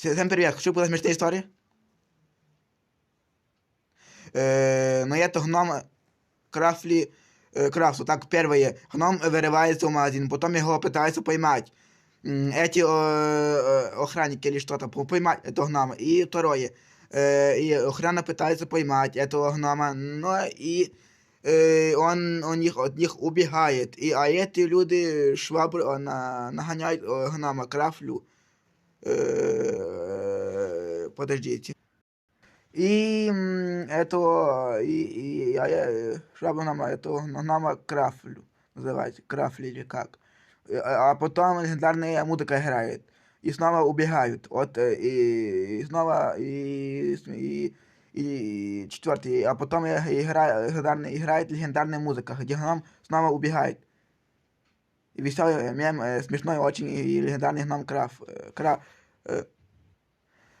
Всем привет, хочу была смешная история? Э, но это гном Крафли э, Крафсу. Так, первое. Гном вырывается в магазин, потом его пытаются поймать. М, Эти э, э, охранники или что-то по- поймать этого гнома. И второе. Э, и охрана пытается поймать этого гнома, но и э, он у них, от них убегает. И, а эти люди швабры э, на, нагоняют э, гнома Крафлю. Э, подождите. И м, это и, и а я э, швабру нама, это нама Крафлю называется, Крафли или как. Э, А а потом легендарная музыка играет. И снова убегают. Вот э, и, и снова и, с- и, и четвертый. А потом э, игра, легендарная, играет легендарная музыка, где гном снова убегает. И веселый мем, э, смешной очень, и легендарный гном Краф. э, Кра, э,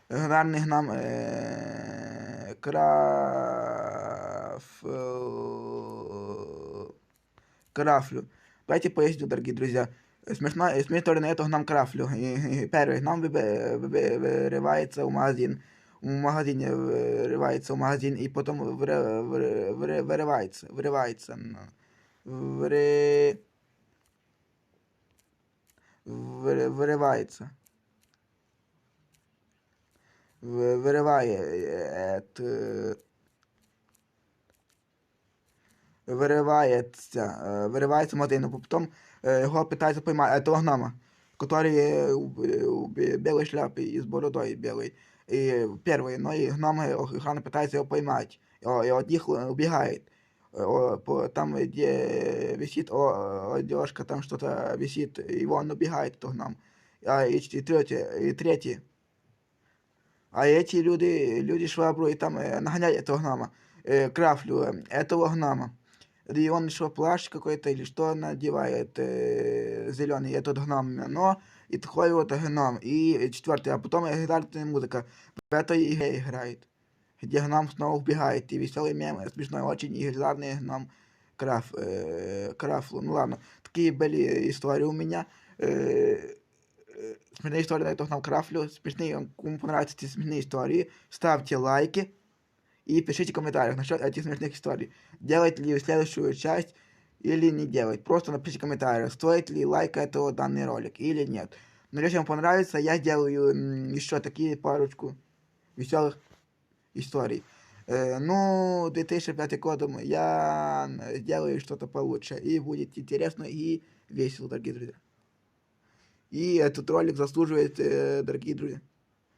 легендарный гном э, Краф... э, Крафлю. Давайте поясню, дорогие друзья. Смешно, смешная история на этого гном Крафлю. И, и первый гном выбе- выбе- вырывается в магазин. В магазине вырывается в магазин и потом выры- выры- выры- вырывается. Вырывается. м, Выры... Выры- Вырывается. В- Вырывает. э, виривається, е, виривається Мартин, потом е, його питається поймати, того гнома, который е, у, у бе- белой шляпе и с бородой белой. И первый, но и гномы, охрана пытается его поймать, и, о- и от них убегает. Э, о, по- Там, где висит о, одежка, там что-то висит, и он убегает, то гном. А, и, ч- и третье, и третий. А эти люди, люди швабру и там э, нагоняют этого гнома, э, крафлю, э, этого гнома. И он еще плащ какой-то или что надевает э, зеленый этот гном, но и такой вот гном. И четвертый, а потом гитарная музыка. В этой игре играет, где гном снова убегает. И веселый мем, э, смешной очень, и легендарный гном Краф, э, Крафлу. Ну ладно, такие были истории у меня. Э, э, смешные истории на этом гном Крафлю. Смешные, кому понравятся эти смешные истории, ставьте лайки. И пишите в комментариях насчет этих смешных историй. Делать ли следующую часть или не делать. Просто напишите в комментариях, стоит ли лайк этого данный ролик или нет. Но если вам понравится, я сделаю м, еще такие парочку веселых историй. Э, ну, 2005 годом я сделаю что-то получше. И будет интересно и весело, дорогие друзья. И этот ролик заслуживает, э, дорогие друзья,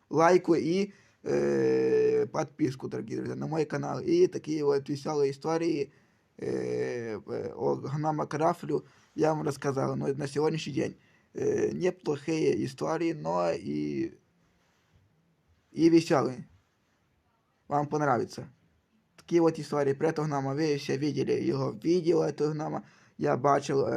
лайку и э, подписку, дорогие друзья, на мой канал. И такие вот веселые истории э, э, о гнома Крафлю я вам рассказал. Но на сегодняшний день э, неплохие истории, но и, и веселые. Вам понравится. Такі от історії про этого гнома. Ви все видели його відео этого гнома. Я бачив, э,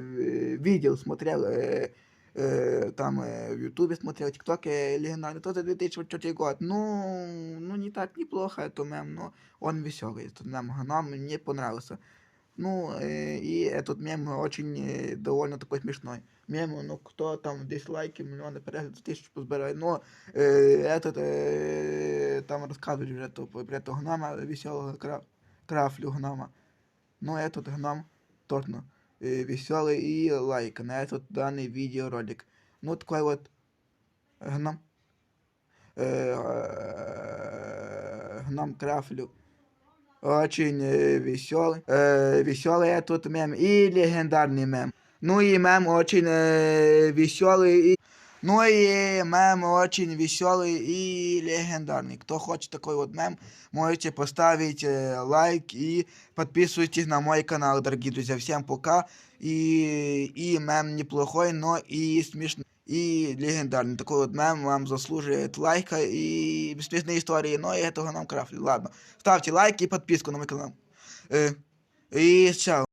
в- видел, смотрел, э, э, там э, в Ютубе смотрел, ТикТоке легендарный, тот за 2004 год. Ну, ну, не так неплохо это мем, но он веселый, этот мем, гном мне понравился. Ну, э, и этот мем очень э, довольно такой смешной. Мем, ну, кто там дизлайки, миллионы переглядов, тысяч позбирает, но э, этот, э, там рассказывали уже то, про этого гнома, веселого кра, крафлю гнома. Но этот гном точно э, веселый и лайк на этот данный видеоролик. Ну, такой вот гном. Э, э, гном крафлю. Очень э, веселый. Э, веселый этот мем и легендарный мем. Ну и мем очень э, веселый и ну и мем очень веселый и легендарный. Кто хочет такой вот мем, можете поставить э, лайк и подписывайтесь на мой канал, дорогие друзья. Всем пока. И, и мем неплохой, но и смешный. И легендарный. Такой вот мем вам заслуживает лайка и смешные истории, но и этого нам крафли. Ладно. Ставьте лайк и подписку на мой канал. Э, и чао.